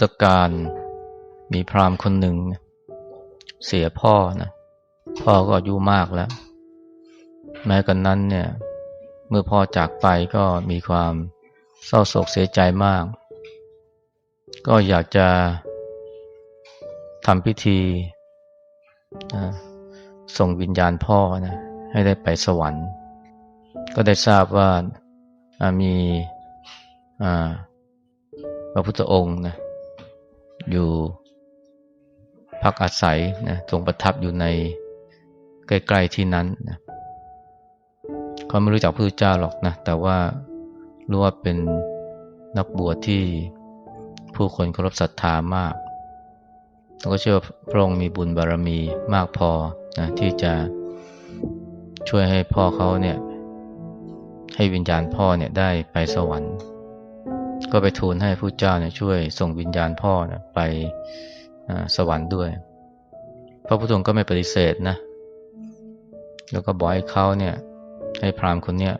ตการมีพราหมณ์คนหนึ่ง เสียพ่อนะพ่อก็อายุมากแล้ว แม้กันนั้นเนี่ย เมื่อพ่อจากไปก็มีความเศร้าโศกเสียใจมาก ก็อยากจะทำพิธีส่งวิญญาณพ่อนะให้ได้ไปสวรรค์ ก็ได้ทราบว่ามีพระพุทธองค์นะ อยู่พักอาศัยนะทรงประทับอยู่ในใกล้ ๆที่นั้นนะเขาไม่รู้จักพระพุทธเจ้าหรอกนะ แต่ว่ารู้ว่าเป็นนักบวชที่ผู้คนเคารพศรัทธามากแล้วก็เชื่อว่าพระองค์มีบุญบารรมีมากพอนะที่จะช่วยให้พ่อเขาเนี่ยให้วิญญาณพ่อเนี่ยได้ไปสวรรค์ ก็ไปทูลให้ผู้เจ้าเนี่ยช่วยส่งวิญญาณพ่อนะไปสวรรค์ด้วย พระพุทธองค์ก็ไม่ปฏิเสธนะ แล้วก็บอกให้เขาเนี่ย ให้พรามคนเนี้ย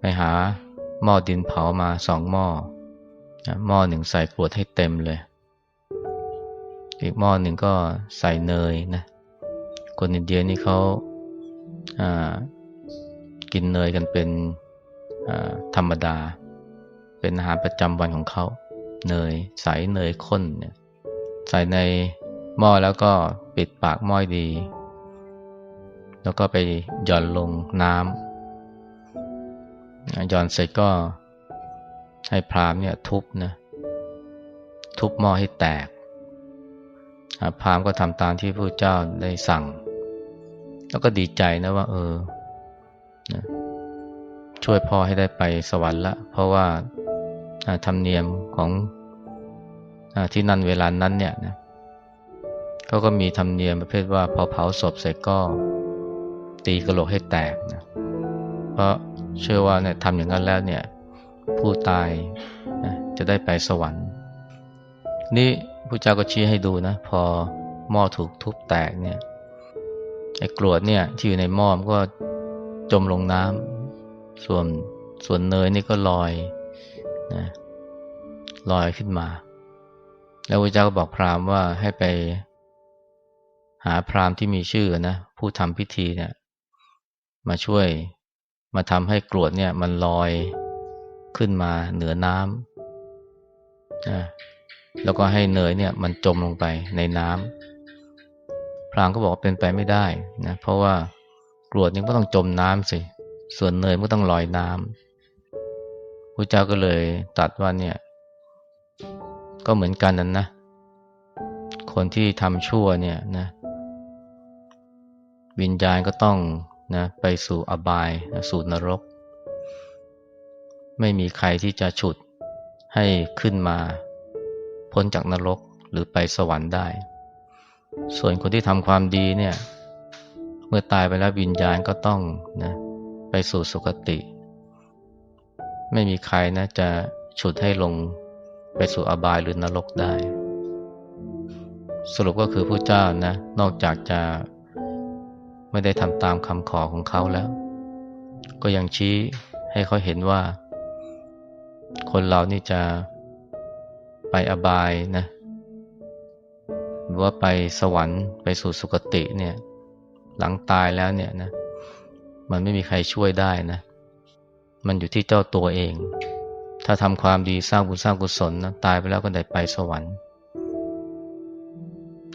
ไปหาหม้อดินเผามาสองหม้อหม้อหนึ่งใส่กรวดให้เต็มเลย อีกหม้อหนึ่งก็ใส่เนยนะ คนอินเดียนี่เขากินเนยกันเป็นธรรมดา เป็นอาหารประจำวันของเขา เนยใสเนยข้นเนี่ยใส่ในหม้อแล้วก็ปิดปากหม้อดี แล้วก็ไปหย่อนลงน้ำหย่อนเสร็จก็ให้พรามเนี่ยทุบนะทุบหม้อให้แตกพรามก็ทำตามที่พระเจ้าได้สั่ง แล้วก็ดีใจนะว่า เออนะช่วยพ่อให้ได้ไปสวรรค์ละ เพราะว่า ธรรมเนียมของอที่นั่นเวลานั้นเนี่ยนะเขาก็มีธรรมเนียมประเภทว่าพอเผาศพเสร็จก็ตีกระโหลกให้แตกนะเพราะเชื่อว่าเนี่ยทำอย่างนั้นแล้วเนี่ยผู้ตายนะจะได้ไปสวรรค์ นี่พระเจ้าก็ชี้ให้ดูนะ พอหม้อถูกทุบแตกเนี่ยไอ้กรวดเนี่ยที่อยู่ในหม้อมก็จมลงน้ำส่วนส่วนเนยนี่ก็ลอย นะลอยขึ้นมา แล้วพระเจ้าก็บอกพราหมณ์ว่าให้ไป หาพราหมณ์ที่มีชื่อนะผู้ทำพิธีเนี่ย มาช่วยมาทำให้กรวดเนี่ย มันลอยขึ้นมาเหนือน้ำนะแล้วก็ให้เนยเนี่ย มันจมลงไปในน้ำพรามก็บอกเป็นไปไม่ได้นะเพราะว่ากรวดนี่ก็ต้องจมน้ำสิ ส่วนเนยก็ต้องลอยน้ำ พระเจ้าก็เลยตัดว่าเนี่ยก็เหมือนกันนั้นนะ คนที่ทำชั่วเนี่ยนะวิญญาณก็ต้องนะไปสู่อบายนะสู่นรก ไม่มีใครที่จะฉุดให้ขึ้นมาพ้นจากนรกหรือไปสวรรค์ได้ ส่วนคนที่ทำความดีเนี่ย เมื่อตายไปแล้ววิญญาณก็ต้องนะไปสู่สุคติ ไม่มีใครนะจะฉุดให้ลงไปสู่อบายหรือนรกได้ สรุปก็คือพระเจ้านะ นอกจากจะไม่ได้ทำตามคำขอของเขาแล้ว ก็ยังชี้ให้เขาเห็นว่า คนเรานี่จะไปอบายนะหรือว่าไปสวรรค์ไปสู่สุคติเนี่ย หลังตายแล้วเนี่ยนะ มันไม่มีใครช่วยได้นะ มันอยู่ที่เจ้าตัวเอง ถ้าทำความดีสร้างบุญสร้างกุศลนะตายไปแล้วก็ได้ไปสวรรค์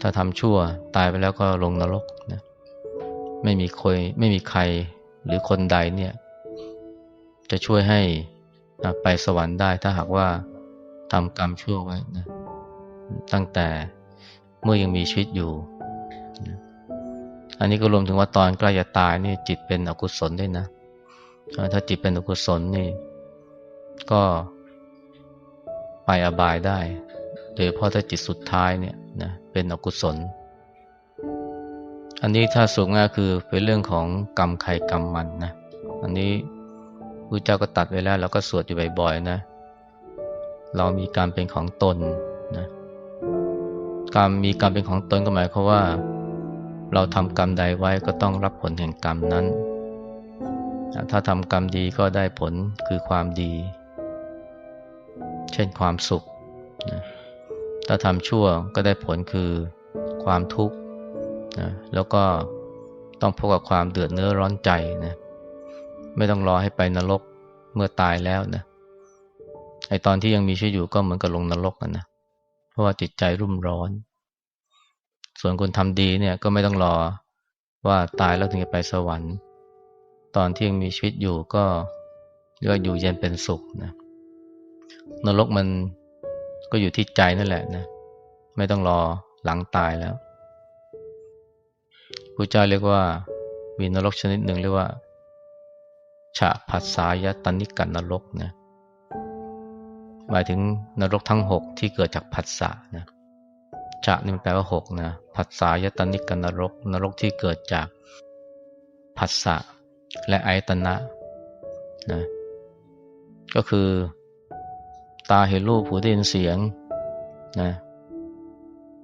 ถ้าทำชั่วตายไปแล้วก็ลงนรกนะไม่มีคยไม่มีใครหรือคนใดเนี่ยจะช่วยให้ไปสวรรค์ได้ถ้าหากว่าทำกรรมชั่วไว้นะตั้งแต่เมื่อยังมีชีวิตอยู่อันนี้ก็รวมถึงว่าตอนใกล้จะตายนี่จิตเป็นอกุศลด้วยนะ ถ้าจิตเป็นอกุศลนี่ ก็ไปอบายได้ โดยเพราะถ้าจิตสุดท้ายเนี่ยนะเป็นอกุศล อันนี้ถ้าสูงง่ายคือเป็นเรื่องของกรรมใครกรรมมันนะ อันนี้พระเจ้าก็ตัดไว้แล้วเราก็สวดอยู่บ่อยๆนะ เรามีกรรมเป็นของตนนะกรรมมีกรรมเป็นของตนก็หมายความว่า เราทำกรรมใดไว้ก็ต้องรับผลแห่งกรรมนั้น ถ้าทำกรรมดีก็ได้ผลคือความดี เช่นความสุข ถ้าทำชั่วก็ได้ผลคือความทุกข์นะแล้วก็ต้องพบกับความเดือดเนื้อร้อนใจนะไม่ต้องรอให้ไปนรกเมื่อตายแล้วนะไอตอนที่ยังมีชีวิตอยู่ก็เหมือนกับลงนรกนะเพราะว่าจิตใจรุ่มร้อน ส่วนคนทำดีเนี่ยก็ไม่ต้องรอว่าตายแล้วถึงจะไปสวรรค์ ตอนที่ยังมีชีวิตอยู่ก็เรียกอยู่เย็นเป็นสุขนะนรกมันก็อยู่ที่ใจนั่นแหละนะไม่ต้องรอหลังตายแล้วพระเจ้าเรียกว่ามีนรกชนิดหนึ่งเรียกว่าฉะผัสสายตนิกันนรกนะหมายถึงนรกทั้งหกที่เกิดจากผัสสะนะฉะนี่มันแปลว่าหกนะผัสสายตนิกันนรก นรกที่เกิดจากผัสสะ และอายตนะนะก็คือ ตาเห็นรูปหูได้ยินเสียงนะ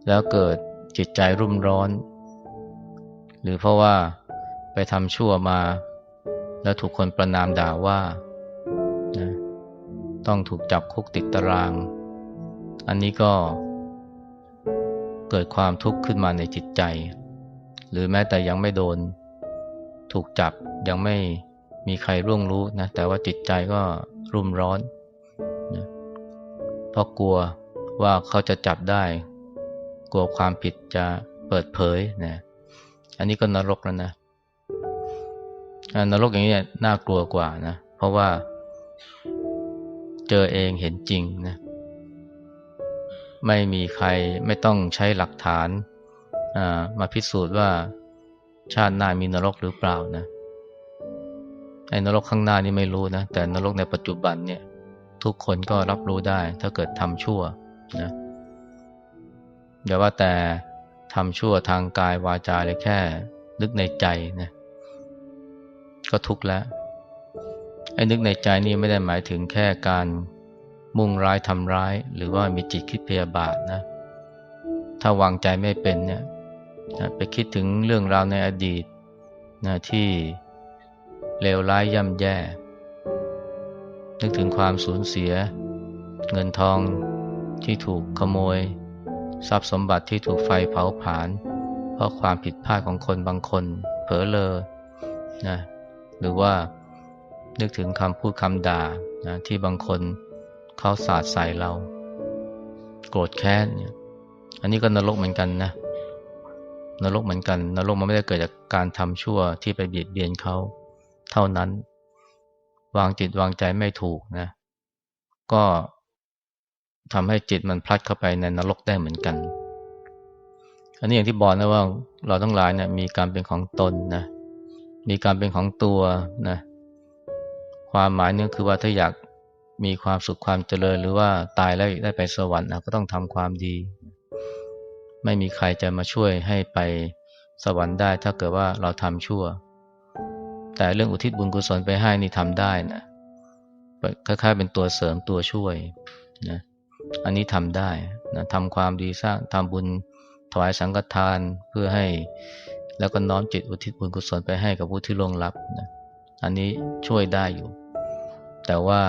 แล้วเกิดจิตใจรุ่มร้อน หรือเพราะว่าไปทำชั่วมา แล้วถูกคนประนามด่าว่านะต้องถูกจับคุกติดตาราง อันนี้ก็เกิดความทุกข์ขึ้นมาในจิตใจ หรือแม้แต่ยังไม่โดน ถูกจับยังไม่มีใครร่วงรู้นะแต่ว่าจิตใจก็รุ่มร้อนนะเพราะกลัวว่าเขาจะจับได้ กลัวความผิดจะเปิดเผยนะอันนี้ก็นรกแล้วนะนรกอย่างนี้น่ากลัวกว่านะเพราะว่าเจอเองเห็นจริงนะไม่มีใครไม่ต้องใช้หลักฐานมาพิสูจน์ว่า ชาติหน้ามีนรกหรือเปล่านะไอ้นรกข้างหน้านี่ไม่รู้นะ แต่นรกในปัจจุบันเนี่ยทุกคนก็รับรู้ได้ถ้าเกิดทำชั่วนะอย่าว่าแต่ทำชั่วทางกายวาจาเลยแค่นึกในใจนะก็ทุกข์แล้วไอ้นึกในใจนี่ไม่ได้หมายถึงแค่การมุ่งร้ายทำร้าย หรือว่ามีจิตคิดพยาบาทนะ ถ้าวางใจไม่เป็นเนี่ย นะไปคิดถึงเรื่องราวในอดีตนะที่เลวร้ายย่ำแย่ นึกถึงความสูญเสีย เงินทองที่ถูกขโมย ทรัพย์สมบัติที่ถูกไฟเผาผลาญเพราะความผิดพลาดของคนบางคน เผลอเลอนะหรือว่านึกถึงคำพูดคำด่านะที่บางคนเขาสาดใส่เรา โกรธแค้นอันนี้ก็นรกเหมือนกันนะ นรกเหมือนกัน นรกมันไม่ได้เกิดจากการทำชั่วที่ไปเบียดเบียนเขาเท่านั้น วางจิตวางใจไม่ถูกนะ ก็ทำให้จิตมันพลัดเข้าไปในนรกได้เหมือนกัน อันนี้อย่างที่บอกนะว่าเราทั้งหลายเนี่ยมีการเป็นของตนนะ มีการเป็นของตัวนะ ความหมายนี่คือว่าถ้าอยากมีความสุขความเจริญหรือว่าตายแล้วได้ไปสวรรค์นะก็ต้องทำความดี ไม่มีใครจะมาช่วยให้ไปสวรรค์ได้ถ้าเกิดว่าเราทำชั่ว แต่เรื่องอุทิศบุญกุศลไปให้นี่ทำได้นะคล้ายๆเป็นตัวเสริมตัวช่วยนะอันนี้ทำได้นะทำความดีสร้างทำบุญถวายสังฆทานเพื่อให้ แล้วก็น้อมจิตอุทิศบุญกุศลไปให้กับผู้ที่ล่วงลับนะอันนี้ช่วยได้อยู่ แต่ว่า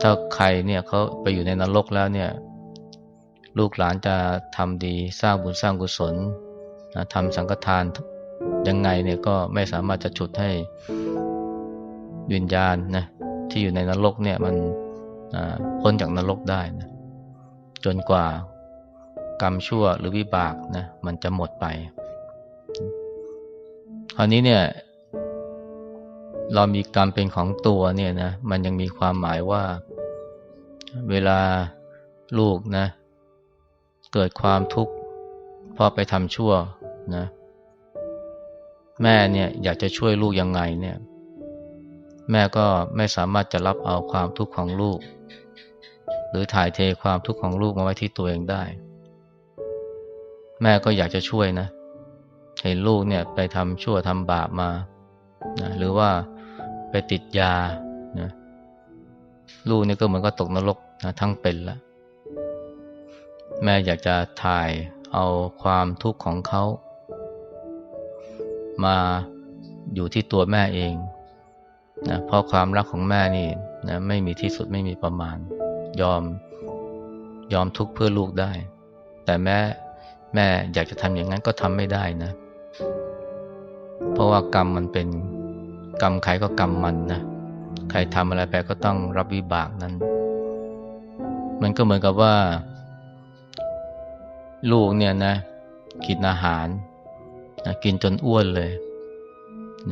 ถ้าใครเนี่ยเขาไปอยู่ในนรกแล้วเนี่ย ลูกหลานจะทำดีสร้างบุญสร้างกุศลนะทำสังฆทานยังไงเนี่ยก็ไม่สามารถจะฉุดให้วิญญาณนะที่อยู่ในนรกเนี่ยมันพ้นจากนรกได้นะจนกว่ากรรมชั่วหรือวิบากนะมันจะหมดไป คราวนี้เนี่ย เรามีกรรมเป็นของตัวเนี่ยนะมันยังมีความหมายว่าเวลาลูกนะ เกิดความทุกข์พอไปทำชั่วนะแม่เนี่ยอยากจะช่วยลูกยังไงเนี่ยแม่ก็ไม่สามารถจะรับเอาความทุกข์ของลูก หรือถ่ายเทความทุกข์ของลูกมาไว้ที่ตัวเองได้ แม่ก็อยากจะช่วยนะ เห็นลูกเนี่ยไปทำชั่วทำบาปมานะหรือว่าไปติดยานะลูกนี่ก็เหมือนก็ตกนรกนะทั้งเป็นละ แม่อยากจะถ่ายเอาความทุกข์ของเขา มาอยู่ที่ตัวแม่เองนะเพราะความรักของแม่นี่นะไม่มีที่สุดไม่มีประมาณ ยอมยอมทุกข์เพื่อลูกได้ แต่แม่แม่อยากจะทำอย่างนั้นก็ทำไม่ได้นะ เพราะว่ากรรมมันเป็นกรรมใครก็กรรมมันนะใครทำอะไรไปก็ต้องรับวิบากนั้น มันก็เหมือนกับว่า ลูกเนี่ยนะ กินอาหารนะกินจนอ้วนเลย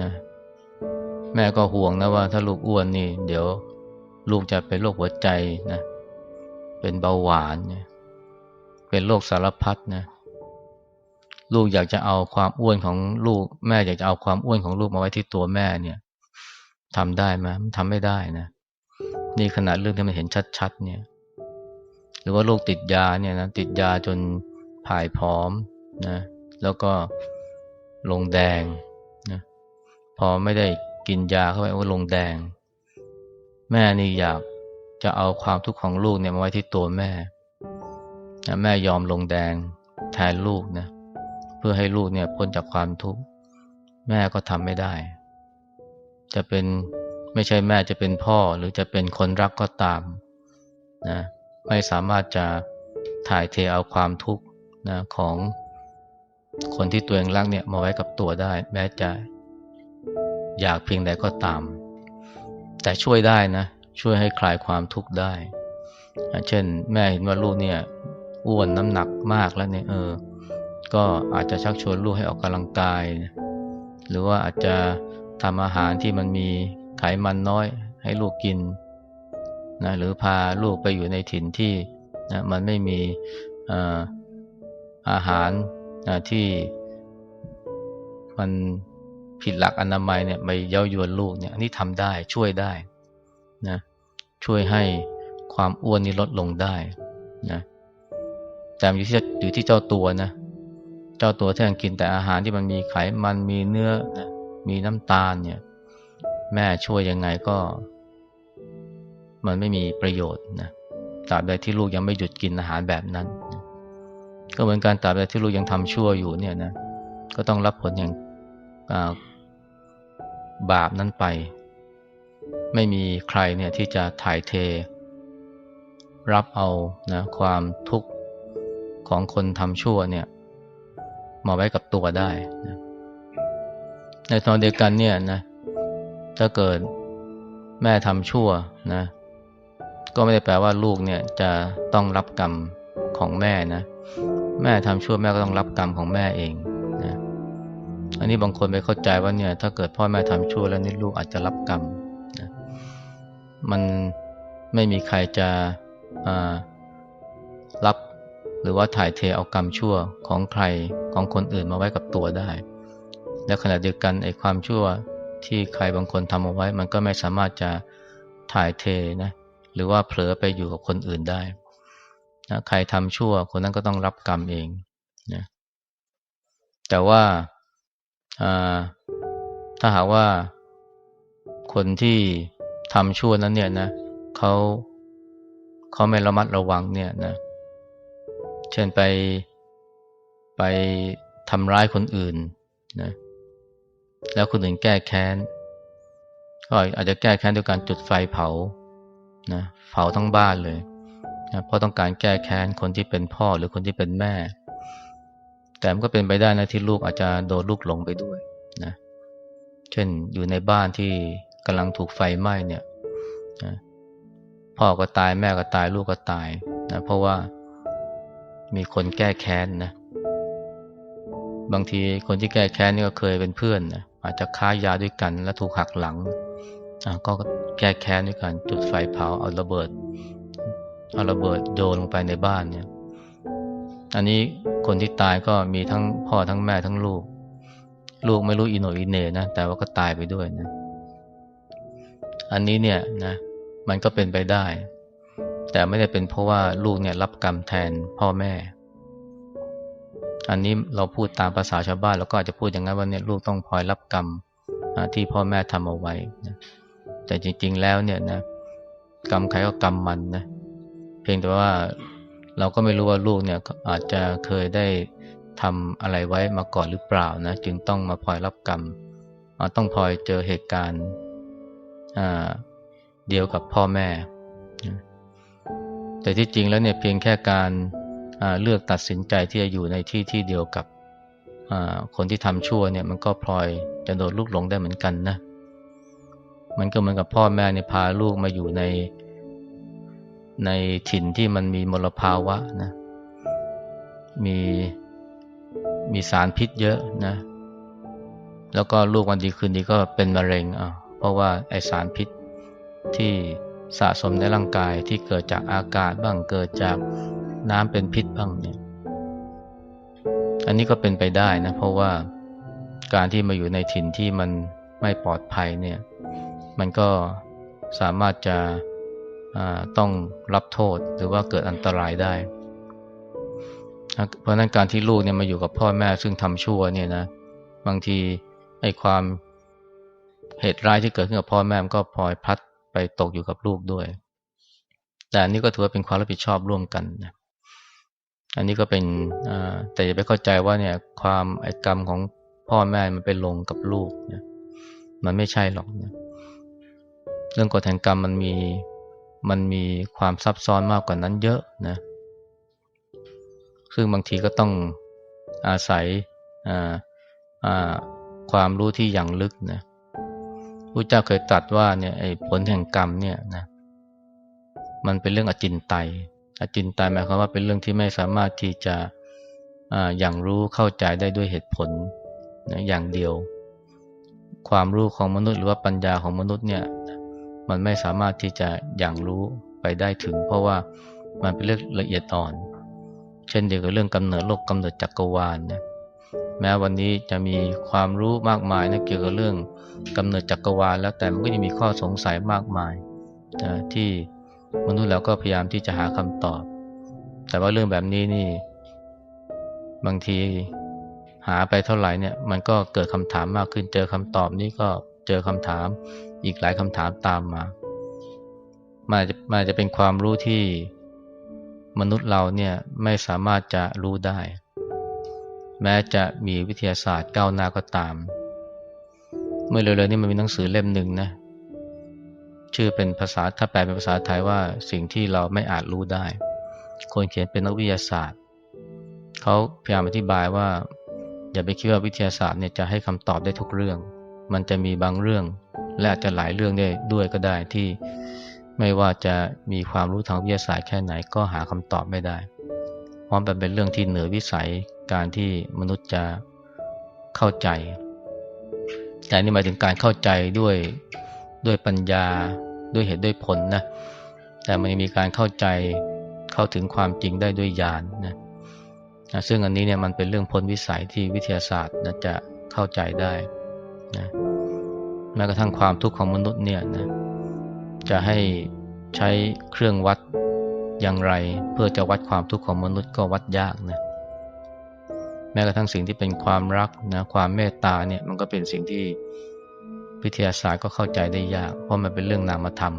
นะแม่ก็ห่วงนะว่าถ้าลูกอ้วนนี่ เดี๋ยวลูกจะเป็นโรคหัวใจนะ เป็นเบาหวานเนี่ยเป็นโรคสารพัดนะลูกอยากจะเอาความอ้วนของลูก แม่อยากจะเอาความอ้วนของลูกมาไว้ที่ตัวแม่เนี่ยทำได้ไหมทำไม่ได้นะ นี่ขนาดเรื่องที่มันเห็นชัดๆเนี่ย หรือว่าลูกติดยาเนี่ยนะติดยาจน ผายพร้อมนะแล้วก็ลงแดงนะพอไม่ได้กินยาเข้าไปก็ลงแดง แม่นี่อยากจะเอาความทุกข์ของลูกเนี่ยมาไว้ที่ตัวแม่นะแม่ยอมลงแดงแทนลูกนะเพื่อให้ลูกเนี่ยพ้นจากความทุกข์แม่ก็ทำไม่ได้ จะเป็นไม่ใช่แม่จะเป็นพ่อหรือจะเป็นคนรักก็ตามนะไม่สามารถจะถ่ายเทเอาความทุกข์ นะของคนที่ตัวเองรักเนี่ยมาไว้กับตัวได้ แม้จะอยากเพียงใดก็ตาม แต่ช่วยได้นะ ช่วยให้คลายความทุกข์ได้ เช่น แม่เห็นว่าลูกเนี่ยอ้วนน้ำหนักมากแล้วเนี่ยเออ ก็อาจจะชักชวนลูกให้ออกกำลังกาย หรือว่าอาจจะทำอาหารที่มันมีไขมันน้อยให้ลูกกินนะหรือพาลูกไปอยู่ในถิ่นที่นะมันไม่มี อาหารนะที่มันผิดหลักอนามัยเนี่ยไปเย้ายวนลูกเนี่ยนนี้ทำได้ช่วยได้นะช่วยให้ความอ้วนนี้ลดลงได้นะแต่อยู่ที่อยู่ที่เจ้าตัวนะเจ้าตัวที่ยังกินแต่อาหารที่มันมีไขมันมีเนื้อนะมีน้ำตาลเนี่ย แม่ช่วยยังไงก็ มันไม่มีประโยชน์นะตราบใดที่ลูกยังไม่หยุดกินอาหารแบบนั้นนะ ก็เหมือนการตราบใดที่ลูกยังทำชั่วอยู่เนี่ยนะก็ต้องรับผลอย่างบาปนั้นไป ไม่มีใครเนี่ยที่จะถ่ายเท รับเอานะความทุกข์ของคนทำชั่วเนี่ยมาไว้กับตัวได้นะในตอนเดียวกันเนี่ยนะถ้าเกิดแม่ทำชั่วนะก็ไม่ได้แปลว่าลูกเนี่ยจะต้องรับกรรมของแม่นะ แม่ทำชั่วแม่ก็ต้องรับกรรมของแม่เองนะอันนี้บางคนไม่เข้าใจว่าเนี่ยถ้าเกิดพ่อแม่ทำชั่วแล้วนี่ลูกอาจจะรับกรรมนะมันไม่มีใครจะรับหรือว่าถ่ายเทเอากรรมชั่วของใครของคนอื่นมาไว้กับตัวได้ และขณะเดียวกันไอ้ความชั่วที่ใครบางคนทำเอาไว้ มันก็ไม่สามารถจะถ่ายเทนะหรือว่าเผลอไปอยู่กับคนอื่นได้ นะใครทำชั่วคนนั้นก็ต้องรับกรรมเองนะแต่ว่าถ้าหากว่าคนที่ทำชั่วนั้นเนี่ยนะเขาเขาไม่ระมัดระวังเนี่ยนะเช่นไปไปทำร้ายคนอื่นนะแล้วคนอื่นแก้แค้นก็อาจจะแก้แค้นด้วยการจุดไฟเผานะเผาทั้งบ้านเลย นะเพราะต้องการแก้แค้นคนที่เป็นพ่อหรือคนที่เป็นแม่ แต่มันก็เป็นไปได้นะที่ลูกอาจจะโดนลูกหลงไปด้วยนะเช่นอยู่ในบ้านที่กำลังถูกไฟไหม้เนี่ยนะพ่อก็ตายแม่ก็ตายลูกก็ตายนะเพราะว่ามีคนแก้แค้นนะ บางทีคนที่แก้แค้นนี่ก็เคยเป็นเพื่อนนะอาจจะค้ายาด้วยกันแล้วถูกหักหลังก็แก้แค้นด้วยกันจุดไฟเผาเอาระเบิด เอาระเบิดโยนลงไปในบ้านเนี่ย อันนี้คนที่ตายก็มีทั้งพ่อทั้งแม่ทั้งลูก ลูกไม่รู้อิโนอินเนนะแต่ว่าก็ตายไปด้วยนะ อันนี้เนี่ยนะ มันก็เป็นไปได้ แต่ไม่ได้เป็นเพราะว่าลูกเนี่ยรับกรรมแทนพ่อแม่ อันนี้เราพูดตามภาษาชาวบ้านเราก็อาจจะพูดอย่างนั้นว่าเนี่ยลูกต้องพลอยรับกรรมที่พ่อแม่ทำเอาไว้นะแต่จริง ๆ แล้วเนี่ยนะกรรมใครก็กรรมมันนะ เพียงแต่ว่าเราก็ไม่รู้ว่าลูกเนี่ยอาจจะเคยได้ทำอะไรไว้มาก่อนหรือเปล่านะจึงต้องมาพลอยรับกรรมต้องพลอยเจอเหตุการณ์เดียวกับพ่อแม่ แต่ที่จริงแล้วเนี่ยเพียงแค่การเลือกตัดสินใจที่จะอยู่ในที่ที่เดียวกับคนที่ทำชั่วเนี่ยมันก็พลอยจะโดนลูกหลงได้เหมือนกันนะมันก็เหมือนกับพ่อแม่เนี่ยพาลูกมาอยู่ใน ในถิ่นที่มันมีมลภาวะนะมีมีสารพิษเยอะนะ แล้วก็ลูกวันดีคืนดีก็เป็นมะเร็งอะเพราะว่าไอสารพิษที่สะสมในร่างกายที่เกิดจากอากาศบ้างเกิดจากน้ำเป็นพิษบ้างเนี่ย อันนี้ก็เป็นไปได้นะ เพราะว่าการที่มาอยู่ในถิ่นที่มันไม่ปลอดภัยเนี่ย มันก็สามารถจะ ต้องรับโทษหรือว่าเกิดอันตรายได้ เพราะนั้นการที่ลูกเนี่ยมาอยู่กับพ่อแม่ซึ่งทำชั่วเนี่ยนะบางทีไอ้ความเหตุร้ายที่เกิดขึ้นกับพ่อแม่ก็พลอยพัดไปตกอยู่กับลูกด้วย แต่อันนี้ก็ถือว่าเป็นความรับผิดชอบร่วมกันนะอันนี้ก็เป็นแต่อย่าไปเข้าใจว่าเนี่ยความไอ้กรรมของพ่อแม่มันไปลงกับลูกนะมันไม่ใช่หรอกนะเรื่องกฎแห่งกรรมมันมี มันมีความซับซ้อนมากกว่านั้นเยอะนะซึ่งบางทีก็ต้องอาศัยความรู้ที่อย่างลึกนะพระเจ้าเคยตรัสว่าเนี่ยไอ้ผลแห่งกรรมเนี่ยนะมันเป็นเรื่องอจินไตยอจินไตยหมายความว่าเป็นเรื่องที่ไม่สามารถที่จะอย่างรู้เข้าใจได้ด้วยเหตุผลนะอย่างเดียว ความรู้ของมนุษย์หรือว่าปัญญาของมนุษย์เนี่ย มันไม่สามารถที่จะอย่างรู้ไปได้ถึง เพราะว่ามันเป็นเรื่องละเอียดอ่อน เช่นเดียวกับเรื่องกำเนิดโลกกำเนิดจักรวาลนะแม้วันนี้จะมีความรู้มากมายนะเกี่ยวกับเรื่องกำเนิดจักรวาลแล้วแต่มันก็ยังมีข้อสงสัยมากมายนะที่มนุษย์เราก็พยายามที่จะหาคำตอบ แต่ว่าเรื่องแบบนี้นี่ บางทีหาไปเท่าไหร่เนี่ย มันก็เกิดคำถามมากขึ้นเจอคำตอบนี้ก็ เจอคำถาม อีกหลายคำถามตามมามันจะมันจะเป็นความรู้ที่มนุษย์เราเนี่ยไม่สามารถจะรู้ได้ แม้จะมีวิทยาศาสตร์ก้าวหน้าก็ตาม เมื่อเร็วๆนี้มันมีหนังสือเล่มหนึ่งนะชื่อเป็นภาษาถ้าแปลเป็นภาษาไทยว่าสิ่งที่เราไม่อาจรู้ได้ คนเขียนเป็นนักวิทยาศาสตร์เขาพยายามอธิบายว่า อย่าไปคิดว่าวิทยาศาสตร์เนี่ยจะให้คำตอบได้ทุกเรื่อง มันจะมีบางเรื่อง และอาจจะหลายเรื่องได้ด้วยก็ได้ที่ไม่ว่าจะมีความรู้ทางวิทยาศาสตร์แค่ไหนก็หาคำตอบไม่ได้เพราะมันเป็นเรื่องที่เหนือวิสัยการที่มนุษย์จะเข้าใจ แต่นี่หมายถึงการเข้าใจด้วยด้วยปัญญาด้วยเหตุด้วยผลนะ แต่มันมีการเข้าใจเข้าถึงความจริงได้ด้วยญาณนนะซึ่งอันนี้เนี่ยมันเป็นเรื่องพ้นวิสัยที่วิทยาศาสตร์นะจะเข้าใจได้ นะแม้กระทั่งความทุกข์ของมนุษย์เนี่ยนะจะให้ใช้เครื่องวัดอย่างไร เพื่อจะวัดความทุกข์ของมนุษย์ก็วัดยากนะแม้กระทั่งสิ่งที่เป็นความรักนะความเมตตาเนี่ยมันก็เป็นสิ่งที่วิทยาศาสตร์ก็เข้าใจได้ยาก เพราะมันเป็นเรื่องนามธรรม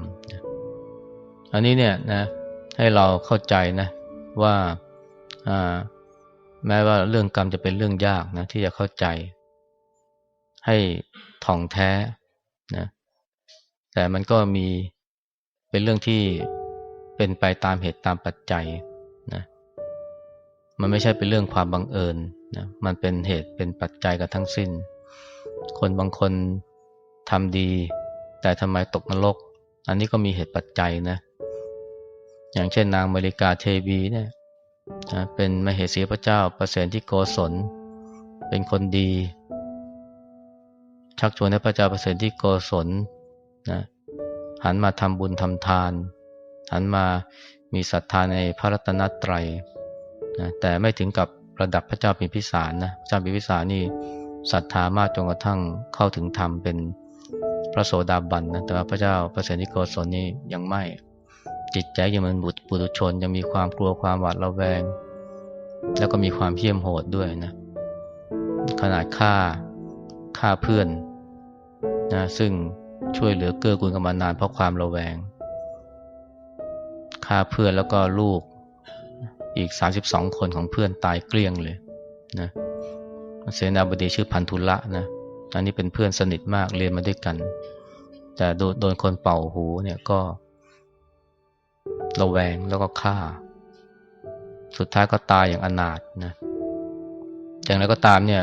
อันนี้เนี่ยนะให้เราเข้าใจนะว่าแม้ว่าเรื่องกรรมจะเป็นเรื่องยากนะที่จะเข้าใจ ให้ท่องแท้นะแต่มันก็มีเป็นเรื่องที่เป็นไปตามเหตุตามปัจจัยนะมันไม่ใช่เป็นเรื่องความบังเอิญนะมันเป็นเหตุเป็นปัจจัยกันทั้งสิ้น คนบางคนทำดี แต่ทำไมตกนรก อันนี้ก็มีเหตุปัจจัยนะ อย่างเช่นนางมริกาเทวีเนี่ยนะเป็นมเหสีพระเจ้าประเสริฐที่โกศล เป็นคนดี ชักชวนให้พระเจ้าประเสริฐที่โกศลนะหันมาทำบุญทำทาน หันมามีศรัทธาในพระรัตนตรัยนะแต่ไม่ถึงกับระดับพระเจ้าพิมพิสารนะพระเจ้าพิมพิสารนี่ศรัทธามากจนกระทั่งเข้าถึงธรรมเป็นพระโสดาบันนะแต่ว่าพระเจ้าประเสริฐที่โกศลนี่ยังไม่จิตใจยังเหมือนบุตุชนยังมีความกลัวความหวาดระแวง แล้วก็มีความเพี้ยมโหดด้วยนะขนาดฆ่า ฆ่าเพื่อนนะซึ่งช่วยเหลือเกื้อกูลกันมานานเพราะความระแวงฆ่าเพื่อนแล้วก็ลูกอีกสาสิบสองคนของเพื่อนตายเกลี้ยงเลยนะเสนาบดีชื่อพันธุละนะอันนี้เป็นเพื่อนสนิทมากเรียนมาด้วยกัน แต่โดนคนเป่าหูเนี่ยก็ ระแวงแล้วก็ฆ่า สุดท้ายก็ตายอย่างอนาถนะอย่างไรก็ตามเนี่ย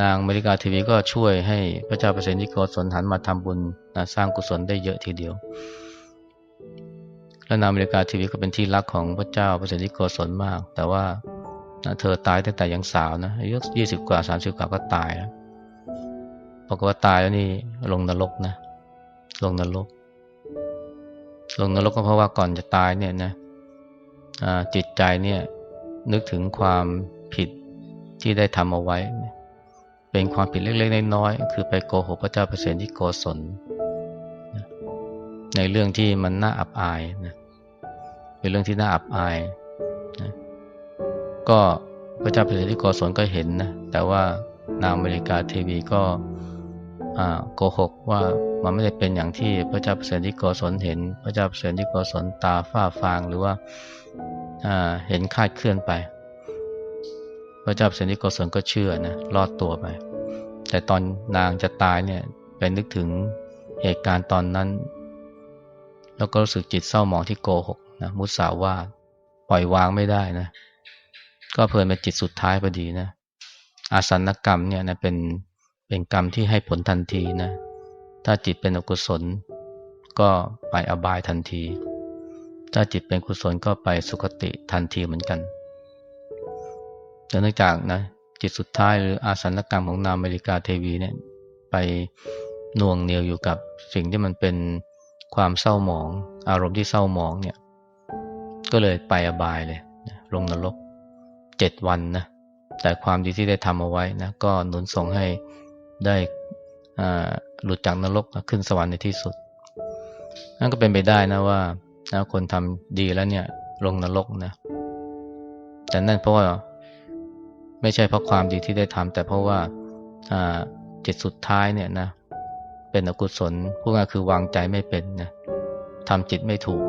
นางมริกาทีวีก็ช่วยให้พระเจ้าเปรตนิโกศลหันมาทำบุญนะสร้างกุศลได้เยอะทีเดียว และนางมริกาทีวีก็เป็นที่รักของพระเจ้าเปรตนิโกศลมาก แต่ว่านะเธอตายตั้งแต่ยังสาวนะอายุยี่สิบกว่าสามสิบกว่าก็ตายแล้วบอกว่าตายแล้วนี่ลงนรกนะ ลงนรก ลงนรกก็เพราะว่าก่อนจะตายเนี่ยนะจิตใจเนี่ยนึกถึงความผิดที่ได้ทำเอาไว้ เป็นความผิดเล็กๆน้อยๆคือไปโกหกพระเจ้าเปรตที่โกศลในเรื่องที่มันน่าอับอายนะเป็นเรื่องที่น่าอับอายนะก็พระเจ้าเปรตที่โกศลก็เห็นนะแต่ว่านางอเมริกาเทวีก็โกหกว่ามันไม่ได้เป็นอย่างที่พระเจ้าเปรตที่โกศลเห็น พระเจ้าเปรตที่โกศลตาฝ้าฟางหรือว่าเห็นคาดเคลื่อนไป พระเจ้าเปรตที่โกศลก็เชื่อนะรอดตัวไป แต่ตอนนางจะตายเนี่ยไปนึกถึงเหตุการณ์ตอนนั้น แล้วก็รู้สึกจิตเศร้าหมองที่โกหกนะมุสาวาปล่อยวางไม่ได้นะ ก็เพลินเป็นจิตสุดท้ายพอดีนะอาสันกรรมเนี่ยนะเป็นเป็นกรรมที่ให้ผลทันทีนะถ้าจิตเป็นอกุศล ก็ไปอบายทันที ถ้าจิตเป็นกุศลก็ไปสุคติทันทีเหมือนกัน เนื่องจากนะจิตสุดท้ายหรืออาสันกรรมของนามอเมริกาเทวีเนี่ยไปน่วงเหนียวอยู่กับสิ่งที่มันเป็นความเศร้าหมอง อารมณ์ที่เศร้าหมองเนี่ย ก็เลยไปอบายเลยลงนรกเจ็ดวันนะแต่ความดีที่ได้ทำเอาไว้นะก็หนุนส่งให้ได้หลุดจากนรกขึ้นสวรรค์ในที่สุด นั่นก็เป็นไปได้นะว่านะคนทำดีแล้วเนี่ยลงนรกนะแต่นั่นเพราะว่า ไม่ใช่เพราะความดีที่ได้ทำแต่เพราะว่าจิตสุดท้ายเนี่ยนะเป็นอกุศลพวกนั้นคือวางใจไม่เป็นนะทำจิตไม่ถูก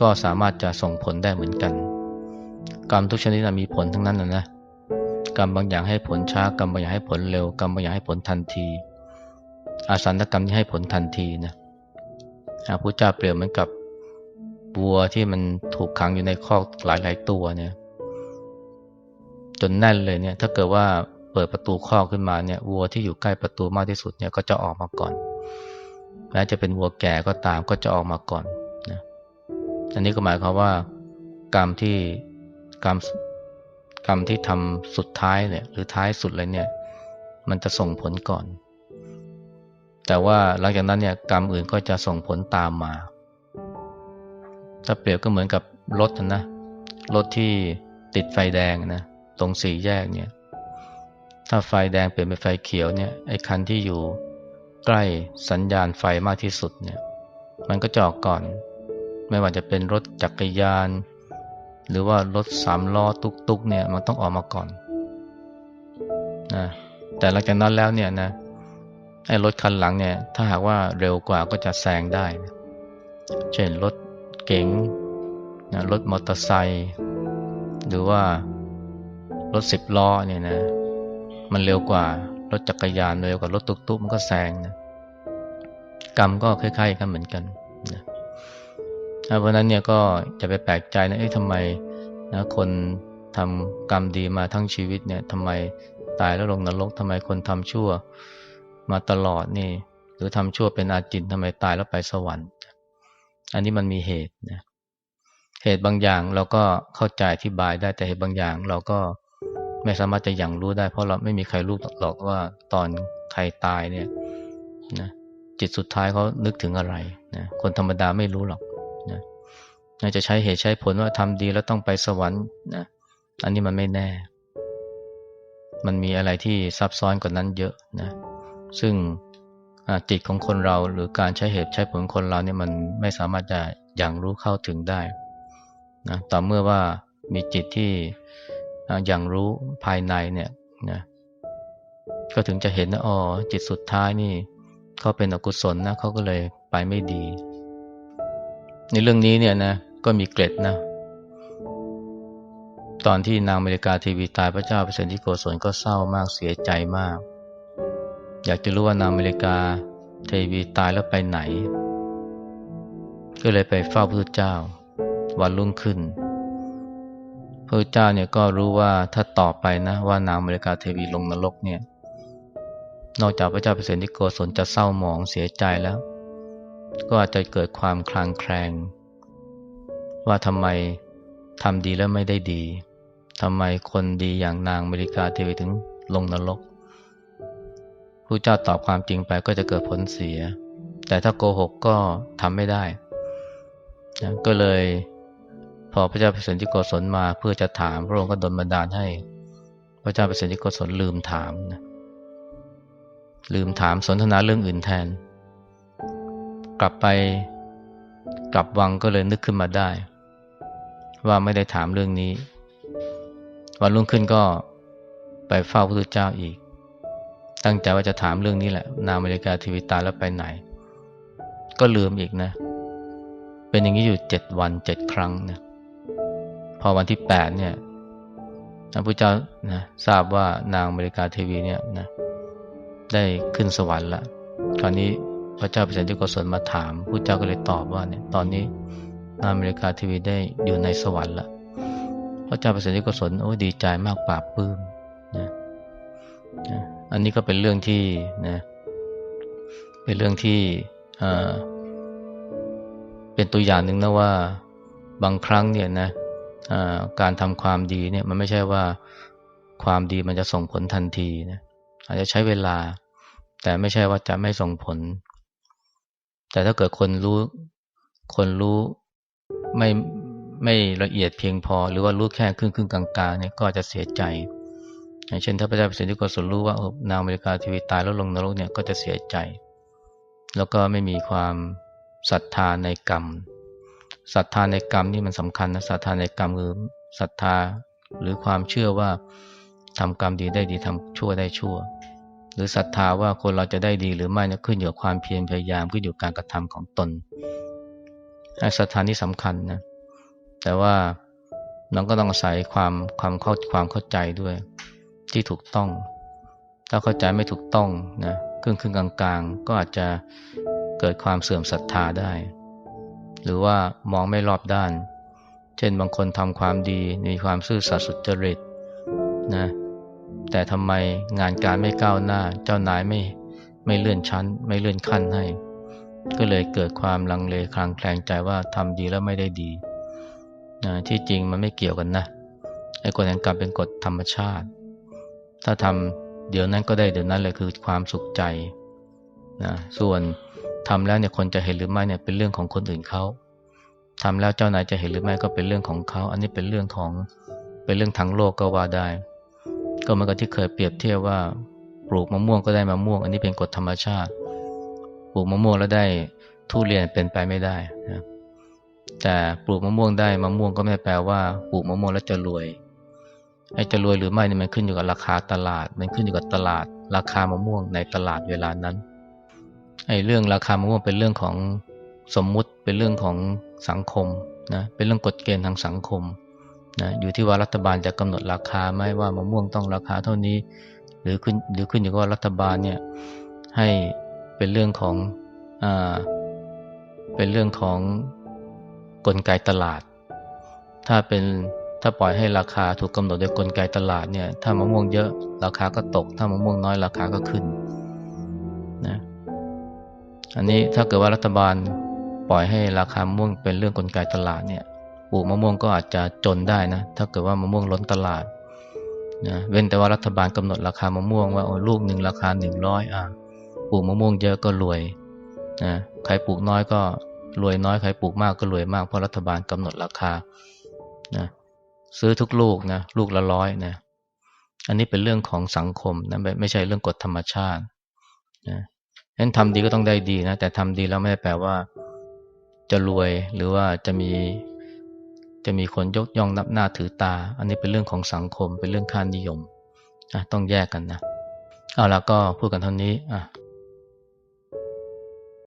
ก็สามารถจะส่งผลได้เหมือนกัน กรรมทุกชนิดมีผลทั้งนั้นนะนะกรรมบางอย่างให้ผลช้ากรรมบางอย่างให้ผลเร็วกรรมบางอย่างให้ผลทันที อาสันตกรรมที่ให้ผลทันทีนะพระพุทธเจ้าเปรียบเหมือนกับวัวที่มันถูกขังอยู่ในคอกหลายๆตัวเนี่ย จนแน่นเลยเนี่ยถ้าเกิดว่าเปิดประตูคอกขึ้นมาเนี่ยวัวที่อยู่ใกล้ประตูมากที่สุดเนี่ยก็จะออกมาก่อนแม้จะเป็นวัวแก่ก็ตามก็จะออกมาก่อนนะอันนี้ก็หมายความว่ากรรมที่กรรมกรรมที่ทำสุดท้ายเนี่ยหรือท้ายสุดเลยเนี่ยมันจะส่งผลก่อน แต่ว่าหลังจากนั้นเนี่ยกรรมอื่นก็จะส่งผลตามมา ถ้าเปรียบก็เหมือนกับรถนะรถที่ติดไฟแดงนะ ตรงสี่แยกเนี่ย ถ้าไฟแดงเปลี่ยนเป็นไฟเขียวเนี่ย ไอ้คันที่อยู่ใกล้สัญญาณไฟมากที่สุดเนี่ย มันก็จออกก่อน ไม่ว่าจะเป็นรถจักรยาน หรือว่ารถสามล้อตุกๆเนี่ยมันต้องออกมาก่อนนะแต่หลังจากนั้นแล้วเนี่ยนะไอ้รถคันหลังเนี่ยถ้าหากว่าเร็วกว่าก็จะแซงได้นะเช่นรถเก๋งนะรถมอเตอร์ไซค์หรือว่า รถสิบล้อเนี่ยนะ มันเร็วกว่ารถจักรยานเร็วกว่ารถตุกๆมันก็แซงนะกรรมก็คล้ายๆกันเหมือนกันนะเพราะนั้นเนี่ยก็จะไปแปลกใจนะเอ๊ะทำไมนะคนทำกรรมดีมาทั้งชีวิตเนี่ยทำไมตายแล้วลงนรกทำไมคนทำชั่วมาตลอดนี่ หรือทำชั่วเป็นอาจินทำไมตายแล้วไปสวรรค์ อันนี้มันมีเหตุนะเหตุบางอย่างเราก็เข้าใจอธิบายได้แต่เหตุบางอย่างเราก็ ไม่สามารถจะยังรู้ได้ เพราะเราไม่มีใครรู้หรอกว่าตอนใครตายเนี่ยนะจิตสุดท้ายเขานึกถึงอะไรนะคนธรรมดาไม่รู้หรอกนะจะใช้เหตุใช้ผลว่าทำดีแล้วต้องไปสวรรค์นะอันนี้มันไม่แน่ มันมีอะไรที่ซับซ้อนกว่านั้นเยอะนะซึ่งจิตของคนเราหรือการใช้เหตุใช้ผลคนเราเนี่ยมันไม่สามารถจะอย่างรู้เข้าถึงได้นะต่อเมื่อว่ามีจิตที่ อย่างรู้ภายในเนี่ยนะก็ถึงจะเห็นนะอ๋อจิตสุดท้ายนี่เขาเป็นอกุศลนะเขาก็เลยไปไม่ดี ในเรื่องนี้เนี่ยนะก็มีเกร็ดนะ ตอนที่นางอเมริกาทีวีตายพระเจ้าเปรตที่โกศลก็เศร้ามากเสียใจมาก อยากจะรู้ว่านางอเมริกาเทวีตายแล้วไปไหน ก็เลยไปเฝ้าพระพุทธเจ้าวันรุ่งขึ้น ระเจ้าเนี่ยก็รู้ว่าถ้าต่อไปนะว่านางมริกาเทวีลงนรกเนี่ย นอกจากพระเจ้าเปรตนิโกศลจะเศร้าหมองเสียใจแล้ว ก็อาจจะเกิดความคลางแคลง ว่าทำไมทำดีแล้วไม่ได้ดีทำไมคนดีอย่างนางมริกาเทวีถึงลงนรกพระเจ้าตอบความจริงไปก็จะเกิดผลเสีย แต่ถ้าโกหกก็ทำไม่ได้นะก็เลย พอพระเจ้าเปรตนิโกศลมาเพื่อจะถาม พระองค์ก็ดลบันดาลให้ พระเจ้าเปรตนิโกศลลืมถามนะลืมถามสนทนาเรื่องอื่นแทน กลับไปกลับวังก็เลยนึกขึ้นมาได้ ว่าไม่ได้ถามเรื่องนี้ วันรุ่งขึ้นก็ไปเฝ้าพระพุทธเจ้าอีก ตั้งใจว่าจะถามเรื่องนี้แหละ นางมริกาทีวิตาแล้วไปไหน ก็ลืมอีกนะ เป็นอย่างนี้อยู่เจ็ดวันเจ็ดครั้งนะ พอวันที่แปดเนี่ยพระพุทธเจ้านะทราบว่านางมริกาเทวีเนี่ยนะได้ขึ้นสวรรค์ละคราวนี้พระเจ้าเปรตที่กศลมาถามพระเจ้าก็เลยตอบว่าเนี่ยตอนนี้นางมริกาเทวีได้อยู่ในสวรรค์ละพระเจ้าเปรตที่กศลโอ้ดีใจมากปราบปลื้มนะนะอันนี้ก็เป็นเรื่องที่นะเป็นเรื่องที่เป็นตัวอย่างหนึ่งนะว่าบางครั้งเนี่ยนะ การทำความดีเนี่ยมันไม่ใช่ว่าความดีมันจะส่งผลทันทีนะอาจจะใช้เวลา แต่ไม่ใช่ว่าจะไม่ส่งผล แต่ถ้าเกิดคนรู้ คนรู้ไม่ไม่ละเอียดเพียงพอ หรือว่ารู้แค่ครึ่งครึ่งกลางๆเนี่ยก็จะเสียใจอย่างเช่นถ้าพระเจ้าเปรตที่กศลรู้ว่านางอเมริกาทีวีตายแล้วลงนรกเนี่ยก็จะเสียใจ แล้วก็ไม่มีความศรัทธาในกรรม ศรัทธาในกรรมนี่มันสำคัญนะศรัทธาในกรรมคือศรัทธาหรือความเชื่อว่าทำกรรมดีได้ดีทำชั่วได้ชั่ว หรือศรัทธาว่าคนเราจะได้ดีหรือไม่เนี่ยขึ้นอยู่กับความเพียรพยายามขึ้นอยู่การกระทำของตนศรัทธานี่สำคัญนะแต่ว่าน้องก็ต้องอาศัยความความเข้าความเข้าใจด้วย ที่ถูกต้อง ถ้าเข้าใจไม่ถูกต้องนะครึ่งครึ่งกลางๆ ก็อาจจะเกิดความเสื่อมศรัทธาได้ หรือว่ามองไม่รอบด้าน เช่นบางคนทำความดีมีความซื่อสัตย์สุจริตนะแต่ทำไมงานการไม่ก้าวหน้า เจ้านายไม่ไม่เลื่อนชั้น ไม่เลื่อนขั้นให้ ก็เลยเกิดความลังเลคลางแคลงใจว่าทำดีแล้วไม่ได้ดีนะที่จริงมันไม่เกี่ยวกันนะไอ้กฎแห่งกรรมเป็นกฎธรรมชาติ ถ้าทำเดี๋ยวนั้นก็ได้เดี๋ยวนั้นเลยคือความสุขใจนะส่วน ทำแล้วเนี่ยคนจะเห็นหรือไม่เนี่ยเป็นเรื่องของคนอื่นเขาทำแล้วเจ้านายจะเห็นหรือไม่ก็เป็นเรื่องของเขา อันนี้เป็นเรื่องของเป็นเรื่องทางโลกก็ว่าได้ ก็เหมือนกับที่เคยเปรียบเทียบว่าปลูกมะม่วงก็ได้มะม่วง อันนี้เป็นกฎธรรมชาติ ปลูกมะม่วงแล้วได้ทุเรียนเป็นไปไม่ได้นะแต่ปลูกมะม่วงได้มะม่วงก็ไม่แปลว่าปลูกมะม่วงแล้วจะรวยไอ้จะรวยหรือไม่นี่มันขึ้นอยู่กับราคาตลาด มันขึ้นอยู่กับตลาด ราคามะม่วงในตลาดเวลานั้น ไอ้เรื่องราคามะม่วงเป็นเรื่องของสมมุติเป็นเรื่องของสังคมนะเป็นเรื่องกฎเกณฑ์ทางสังคมนะอยู่ที่ว่ารัฐบาลจะกำหนดราคาไหมว่ามะม่วงต้องราคาเท่านี้ หรือขึ้นหรือขึ้นอยู่กับว่ารัฐบาลเนี่ยให้เป็นเรื่องของอ่าเป็นเรื่องของกลไกตลาด ถ้าเป็นถ้าปล่อยให้ราคาถูกกำหนดโดยกลไกตลาดเนี่ยถ้ามะม่วงเยอะราคาก็ตก ถ้ามะม่วงน้อยราคาก็ขึ้น อันนี้ถ้าเกิดว่ารัฐบาลปล่อยให้ราคามะม่วงเป็นเรื่องกลไกตลาดเนี่ยปลูกมะม่วงก็อาจจะจนได้นะ ถ้าเกิดว่ามะม่วงล้นตลาดนะเว้นแต่ว่ารัฐบาลกำหนดราคามะม่วงว่าโอ้ลูกหนึ่งราคาหนึ่งร้อยอะปลูกมะม่วงเยอะก็รวยนะใครปลูกน้อยก็รวยน้อยใครปลูกมากก็รวยมากเพราะรัฐบาลกำหนดราคานะซื้อทุกลูกนะลูกละร้อยนะอันนี้เป็นเรื่องของสังคมนะไม่ใช่เรื่องกฎธรรมชาตินะ นั้นทำดีก็ต้องได้ดีนะ แต่ทำดีแล้วไม่ได้แปลว่าจะรวยหรือว่าจะมีจะมีคนยกย่องนับหน้าถือตา อันนี้เป็นเรื่องของสังคมเป็นเรื่องค่านิยมนะต้องแยกกันนะ เอาแล้วก็พูดกันเท่านี้อะ